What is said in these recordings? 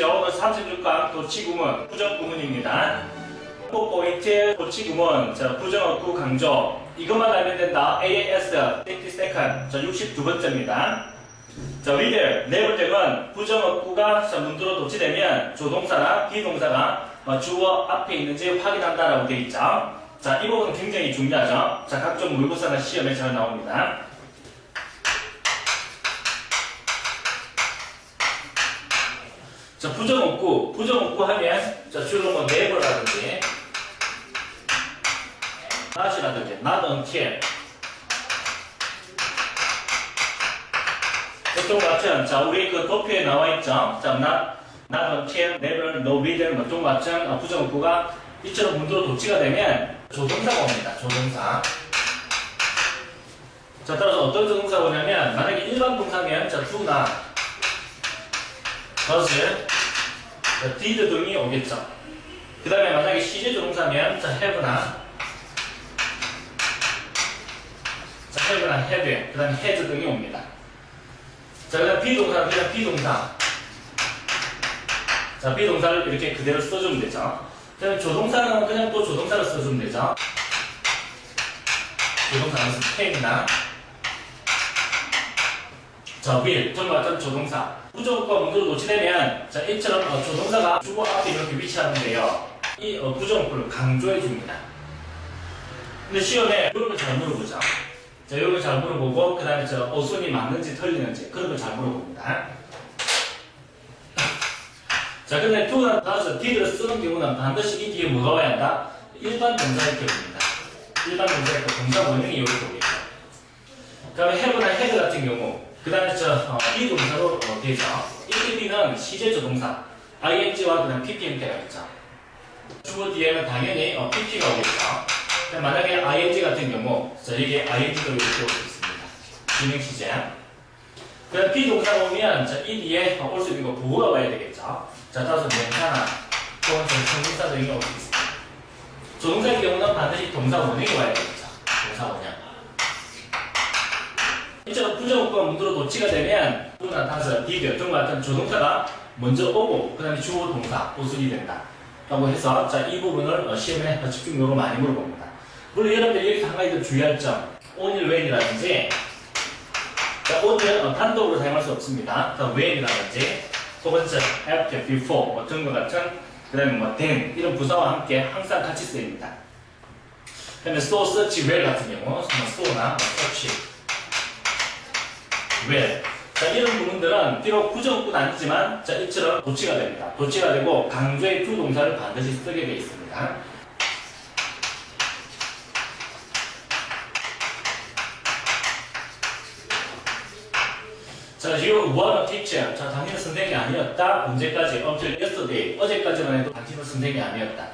보이시죠? 36강 도치구문, 부정구문입니다. 포인트 도치구문, 자, 부정어구 강조. 이것만 알면 된다. AAS, 52nd, 자, 62번째입니다. 자, 리들, 네 번째는 부정어구가 자, 문두로 도치되면 조동사나 비동사가 어, 주어 앞에 있는지 확인한다라고 되어 있죠. 자, 이 부분은 굉장히 중요하죠. 자, 각종 모의고사나 시험에 잘 나옵니다. 자, 부정어구, 부정어구 하면, 자, 주로 뭐, never라든지, not이라든지, not until. 보통 같은, 자, 우리 그 도표에 나와 있죠? 자, not, not until, never, no, whether, 뭐, 좀 같은 어, 부정어구가 이처럼 문도로 도치가 되면 조동사가 옵니다. 조동사. 자, 따라서 어떤 조동사가 오냐면, 만약에 일반 동사면, 자, do나, does, 자, did 등이 오겠죠. 그 다음에 만약에 시제 조동사면, 자, have나, 자, have나 had, 그 다음에 had 등이 옵니다. 자, 그 다음 비동사는 그냥 비동사. 자, 비동사를 이렇게 그대로 써주면 되죠. 그 다음에 조동사는 그냥 또 조동사를 써주면 되죠. 조동사는 펜이나 자, will, 좀 같은 조동사. 부정과 문구로 노치되면, 자, 이처럼 어, 조동사가 주어 앞에 이렇게 위치하는데요. 이 어, 부정구를 강조해 줍니다. 근데 시험에 이런 걸잘 물어보죠. 자, 이런 걸잘 물어보고, 그 다음에 저 어순이 맞는지 틀리는지 그런 걸 잘 물어봅니다. 자, 근데 to나 does, did를 쓰는 경우는 반드시 이 뒤에 뭐가 와야 한다? 일반 동사의 경우입니다. 일반 동사의 그 동사 원형이 이렇게 오겠죠. 그 다음에 have나 had 같은 경우, 그 다음에 저, 어, 비동사로 어, 되죠. 이 B는 시제조 동사, ing와 그 다음 ppm때가 있죠. 주어 뒤에는 당연히 어, pp가 오겠죠. 만약에 ing 같은 경우, 자, 이게 ing도 이렇게 올수 있습니다. 진행 시제. 그 다음 비동사가 오면, 자, 이 뒤에 어, 올수 있는 거 보호가 와야 되겠죠. 자, 따라서 명사나 또는 전청사 등이 올수 있습니다. 조동사의 경우는 반드시 동사 원형이 와야 되겠죠. 동사 원형. 이처럼 부정어구가 문도로 도치가 되면 또나 다스, 디드 등 같은 조동사가 먼저 오고 그 다음에 주어 동사 보순이 된다. 라고 해서 자, 이 부분을 어, 시험에 집중적으로 많이 물어봅니다. 물론 여러분들 여기서 한 가지 더 주의할 점 on일 when이라든지 자, on은 어, 단독으로 사용할 수 없습니다. 그 when이라든지 혹은 자, after, before 뭐 등과 같은 그 다음에 뭐 then 이런 부사와 함께 항상 같이 쓰입니다. 그 다음에 so, such, well 같은 경우 뭐 so나 뭐 such 왜? 자, 이런 부분들은 비록 부정구는 아니지만, 자, 이처럼 도치가 됩니다. 도치가 되고, 강조의 주 동사를 반드시 쓰게 되어 있습니다. 자, were a teacher. 자, 당신은 선생님이 아니었다. 언제까지? until yesterday. 어제까지만 해도 당신은 선생님이 아니었다.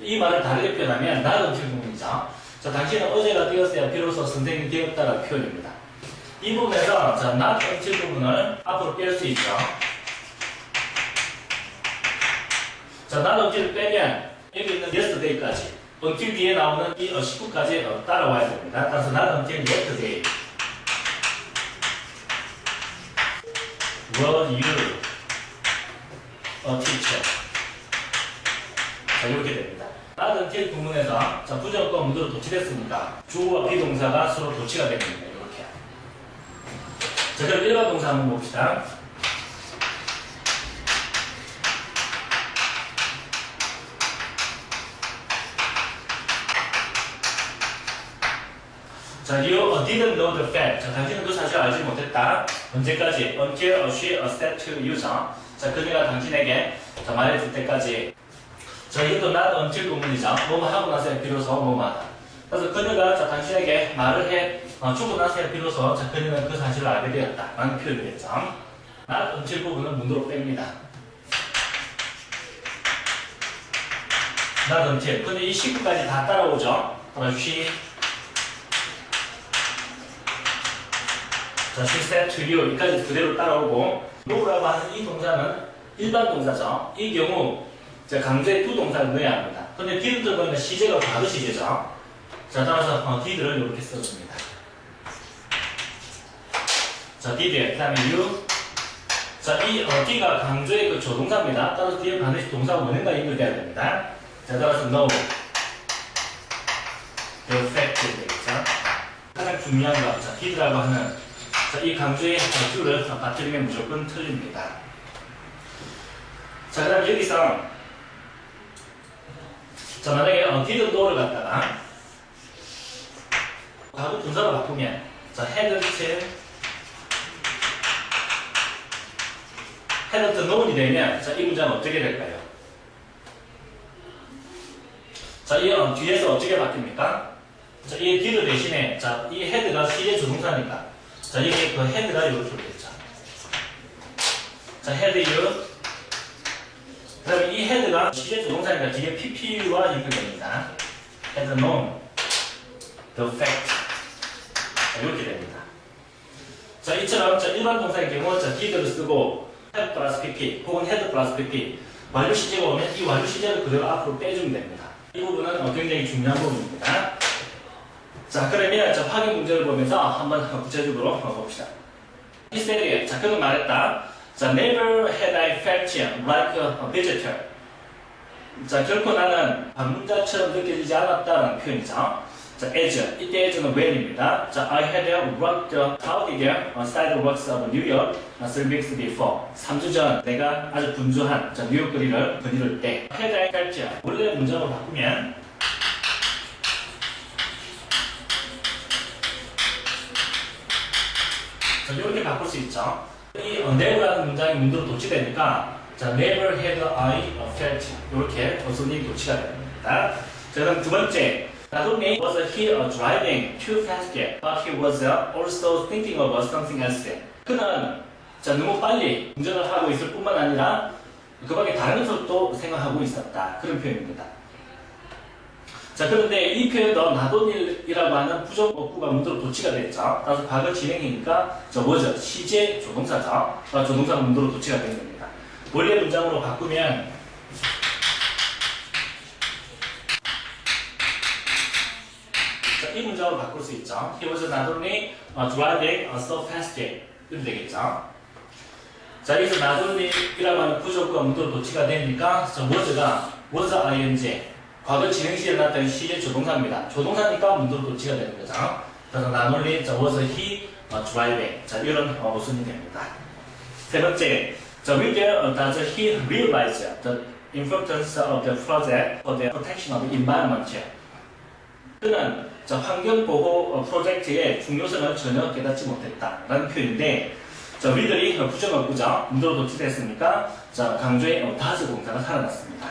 이 말을 다르게 표현하면, until 부분이죠. 자, 당신은 어제가 되었어야 비로소 선생님이 되었다라는 표현입니다. 이 부분에서 자, not 부분을 앞으로 뺄 수 있죠. 자, not until 빼면 여기 있는 yesterday까지 until 뒤에 나오는 이 어, 19까지 어, 따라와야 됩니다. 따라서 not until yesterday were you a teacher 자, 이렇게 됩니다. not 부분에서 자, 부정과 문도로 도치됐으니까 주어와 비동사가 서로 도치가 됩니다. 자, 그럼 일반 동사 한번 봅시다. 자, you didn't know the fact. 자, 당신은 그 사실을 알지 못했다. 언제까지? Until she said to you. 자, 그녀가 당신에게 자, 말해줄 때까지. 자, 이것도 not until 부분이죠. 뭐뭐 하고 나서야 비로소 뭐뭐 하다. 그래서 그녀가 자, 당신에게 말을 해 어, 주고 나서야 비로소 자, 그녀는 그 사실을 알게 되었다. 라는 표현이겠죠. not until 부분은 문으로 뺍니다. not until. 근데 이 19까지 다 따라오죠. she 자, to you. 여기까지 그대로 따라오고, know라고 하는 이 동사는 일반 동사죠. 이 경우, 자, 강조의 두 동사를 넣어야 합니다. 근데 넣으면 시제가 과거 시제죠. 자, 따라서 어, did를 이렇게 써줍니다. 자, did, 그 다음에 you. 자, 이 어, D가 강조의 그 조동사입니다. 따라서 뒤에 반드시 동사가 원형과 연결돼야 됩니다. 자, 따라서 no. the fact 되겠죠. 가장 중요한 거, 자, did라고 하는 자, 이 강조의 주를 빠뜨리면 무조건 틀립니다. 자, 그 다음 여기서 자, 만약에 어, did no를 갖다가 과거 분사로 바꾸면 자, hadn't known이 되면 자, 이 문장은 어떻게 될까요? 자, 이 어, 뒤에서 어떻게 바뀝니까? 자, 이 did 대신에 자, 이 had가 시제 조동사니까 자, 이게 그 had가 이렇게 되겠죠. 자, had you 그 다음에 이 had가 시제 조동사니까 뒤에 pp와 연결됩니다. had known the fact 자, 이렇게 됩니다. 자, 이처럼 자, 일반 동사의 경우 자, did를 쓰고 have 플러스 pp 혹은 had 플러스 pp 완료 시제가 오면 이 완료 시제를 그대로 앞으로 빼주면 됩니다. 이 부분은 어, 굉장히 중요한 부분입니다. 자, 그러면 자, 확인 문제를 보면서 한번 구체적으로 어, 봅시다. 이 셀이 자, 그는 말했다. 자, never had I felt like a visitor. 자, 결코 나는 방문자처럼 느껴지지 않았다는 표현이죠. 자, as. 이때 as는 when입니다. 자, I had worked out the sidewalks of New York three weeks before. 3주 전 내가 아주 분주한 자, 뉴욕 거리를 거닐을 때 had felt 원래 문장으로 바꾸면 자, 이렇게 바꿀 수 있죠. 이 어, never라는 문장이 문도로 도치되니까 자, never had I felt 이렇게 어순이 도치가 됩니다. 자, 그럼 두 번째 Not only was he driving too fast, but he was uh, also thinking about something else. 그는 자, 너무 빨리 운전을 하고 있을 뿐만 아니라 그 밖에 다른 것도 생각하고 있었다. 그런 표현입니다. 자, 그런데 이 표현도 나돈일이라고 하는 부정어구가 문도로 도치가 됐죠. 따라서 과거 진행이니까 저 뭐죠? 시제 조동사죠. 아, 조동사가 문도로 도치가 된 겁니다. 원래 문장으로 바꾸면 이 문장으로 바꿀 수 있죠. He was not only uh, driving uh, so fast. 이렇게 되겠죠. 자, 여기서 not only이라고 하는 부족과 문도로 도치가 되니까 저 was가 was ing 과거 진행 시에 나타난 시제 조동사입니다. 조동사니까 문도로 도치가 되는 거죠. 그래서 not only 자, was he uh, driving 자, 이런 어, 모순이 됩니다. 세 번째, 자, with uh, does he realize the importance of the project for the protection of environment? 그는 자, 환경보호 어, 프로젝트의 중요성을 전혀 깨닫지 못했다라는 표현인데 자, 위들이 부정어구죠. 문도로 도치됐으니까 자, 강조의 어, 다스 공사가 살아났습니다.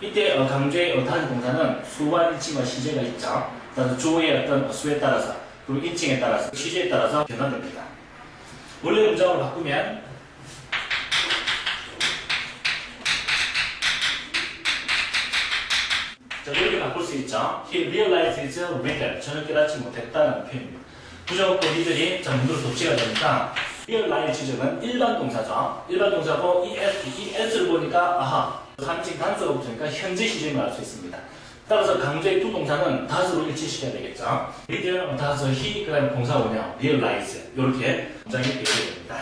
이때 어, 강조의 어, 다스 공사는 수와 인칭과 시제가 있죠. 그래서 주어의 어떤 수에 따라서 그리고 인칭에 따라서 시제에 따라서 변화됩니다. 원래 문장으로 바꾸면 자, 이렇게 바꿀 수 있죠. He realized his weather. 전혀 깨닫지 못했다는 표현입니다. 부정어구 이들이 자, 문도로 도치가 되니까 realize는 일반 동사죠. 일반 동사고 이 s, 이 s를 보니까 아하, 상징 단서가 붙으니까 현재 시제임을 알 수 있습니다. 따라서 강조의 두 동사는 다수로 일치시켜야 되겠죠. 이들 다수 he 그 다음에 동사 원형 realize 이렇게 문장이 되게 됩니다.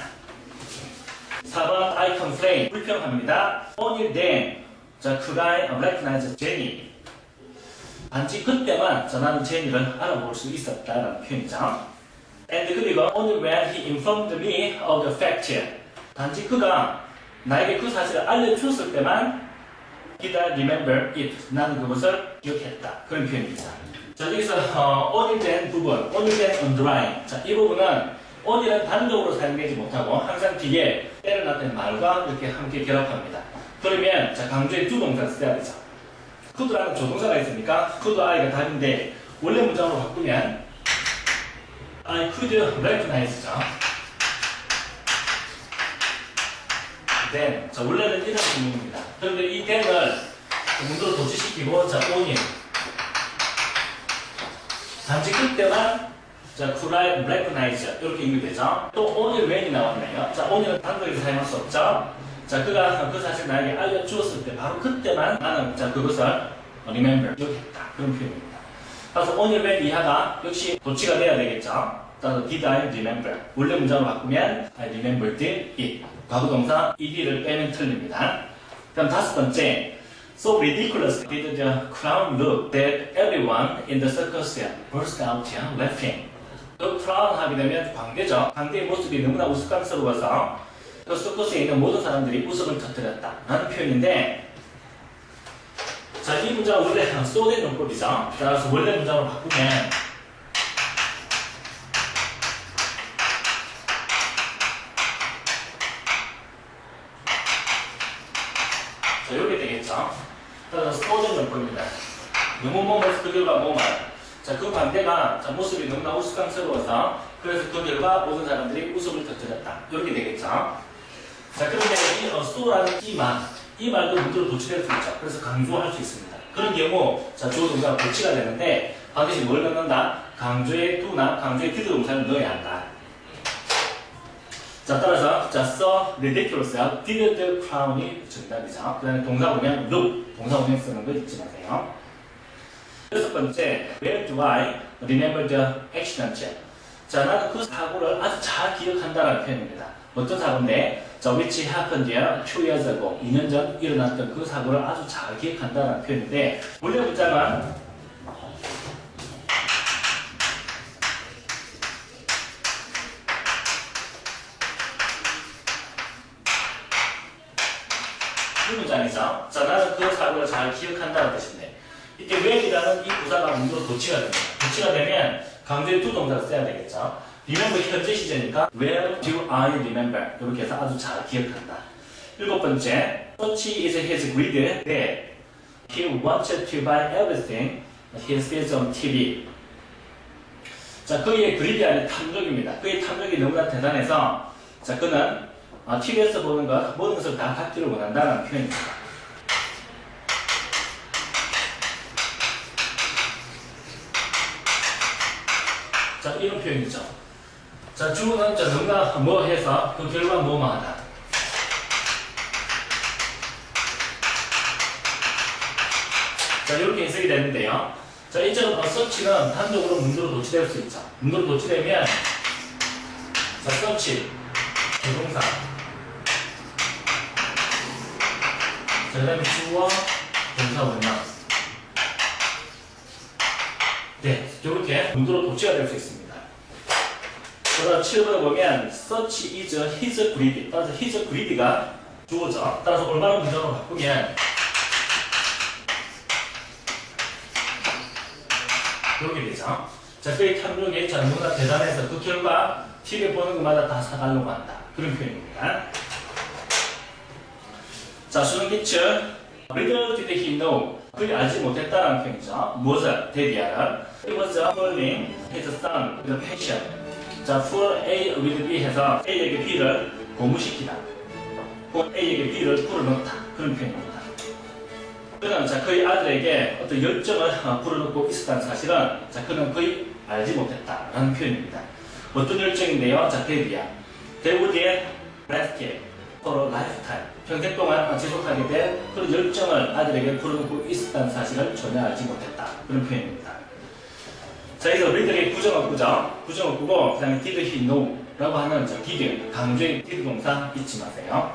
4번 I complain 불평합니다. Only then 자 그가 recognize Jenny 단지 그때만 자 나는 제니를 알아볼 수 있었다라는 표현이죠. And 그리고 only when he informed me of the fact 단지 그가 나에게 그 사실을 알려줬을 때만 did I remember it 나는 그것을 기억했다 그런 표현입니다. 자 여기서 어, only then 부분 only then underline 자 이 부분은 only는 단독으로 사용되지 못하고 항상 뒤에 때를 나타낸 말과 이렇게 함께 결합합니다. 그러면 자 강조의 두 동사를 써야 되죠. Could라는 조동사가 있으니까 could I가 답인데 원래 문장으로 바꾸면 I could recognize죠. then 자 원래는 이런 의미입니다. 그런데 이 then을 문도로 도치시키고 자 only 단지 그때만 자 could I recognize 이렇게 의미되죠. 또 only when이 나왔네요. 자 only는 단독에서 사용할 수 없죠. 자 그가 그 사실 나에게 알려주었을 때 바로 그때만 나는 자 그것을 remember 기억했다 그런 표현입니다. 따라서 only when 이하가 역시 도치가 돼야 되겠죠. 따라서 did I remember. 원래 문장으로 바꾸면 I remembered it. 과거 동사 ed를 빼면 틀립니다. 그럼 다섯 번째. So ridiculous did the clown look that everyone in the circus burst out laughing. 그 clown 하게 되면 광대죠. 광대의 모습이 너무나 우스꽝스러워서 그 서커스에 있는 모든 사람들이 웃음을 터뜨렸다. 라는 표현인데 자, 이 문장은 원래 쏘된 용법이죠. 따라서 원래 문장으로 바꾸면 자, 이렇게 되겠죠. 따라서 쏘된 용법입니다. 너무 그 결과 뭐만. 자, 그 반대가 자, 모습이 너무나 우스꽝스러워서 그래서 그 결과 모든 사람들이 웃음을 터뜨렸다. 이렇게 되겠죠. 자, 그런데 이 어, 수라는 이 말, 이 말도 문제로 도치될 수 있죠. 그래서 강조할 수 있습니다. 그런 경우, 자, 주어 동사가 도치가 되는데 반드시 뭘 넣는다? 강조의 do나 강조의 did 동사를 넣어야 한다. 자, 따라서, 자, so ridiculous야 did the crown이 정답이죠. 그 다음에 동사 보면 look, 동사 보면 쓰는 거 잊지 마세요. 여섯 번째, where do I remember the accident? 자, 나는 그 사고를 아주 잘 기억한다는 표현입니다. 어떤 사고인데, 자, which happened here two years ago. 2년 전 일어났던 그 사고를 아주 잘 기억한다는 표현인데, 원래 문장은 이 문장이죠. 자, 나는 그 사고를 잘 기억한다는 뜻인데, 이때 where이라는 이 부사가 문으로 도치가 됩니다. 도치가 되면 강조의 두 동사를 써야 되겠죠. Remember 현재 시제니까 where do I remember 이렇게 해서 아주 잘 기억한다. 일곱 번째, such is his greed that he wanted to buy everything he sees on TV. 자, 그의 greed 아닌 탐욕입니다. 그의 탐욕이 너무나 대단해서 자, 그는 TV에서 보는 것 모든 것을 다 갖기를 원한다는 표현입니다. 자, 이런 표현이죠. 자, 주어는 자, 너가 뭐 해서 그 결과 뭐뭐 하다. 자, 이렇게 해석이 되는데요. 자, 이처럼 어, 서치는 단독으로 문도로 도치될 수 있죠. 문도로 도치되면, 자, 서치, 조동사. 자, 그 다음에 주어, 동사 원형. 네, 이렇게 문도로 도치가 될 수 있습니다. 그다음 7번에 보면 such is his greed 따라서 his greed가 주어죠. 따라서 올바른 문장으로 바꾸면 이렇게 되죠. 자, 탐욕이 자, 너무나 대단해서 그 결과 TV에 보는 것마다 다 사달라고 한다. 그런 표현입니다. 자, 수능 기출. Little did he know. 그를 알지 못했다는 표현이죠. 무엇을? 대비하는. He was following his son with passion. 자, for A with B 해서 A에게 B를 고무시키다. A에게 B를 불어넣다. 그런 표현입니다. 그는 자, 그의 아들에게 어떤 열정을 어, 불어넣고 있었다는 사실은 자, 그는 거의 알지 못했다라는 표현입니다. 어떤 열정인데요? 자, 데뷔야. 데뷔의 레스케 for lifetime. 평생 동안 지속하게 될 그런 열정을 아들에게 불어넣고 있었다는 사실을 전혀 알지 못했다. 그런 표현입니다. 자, 여기서 우리들의 부정어구죠. 부정어구고, 그 다음에 did he know 라고 하는 저 did, 강조의 did 동사 잊지 마세요.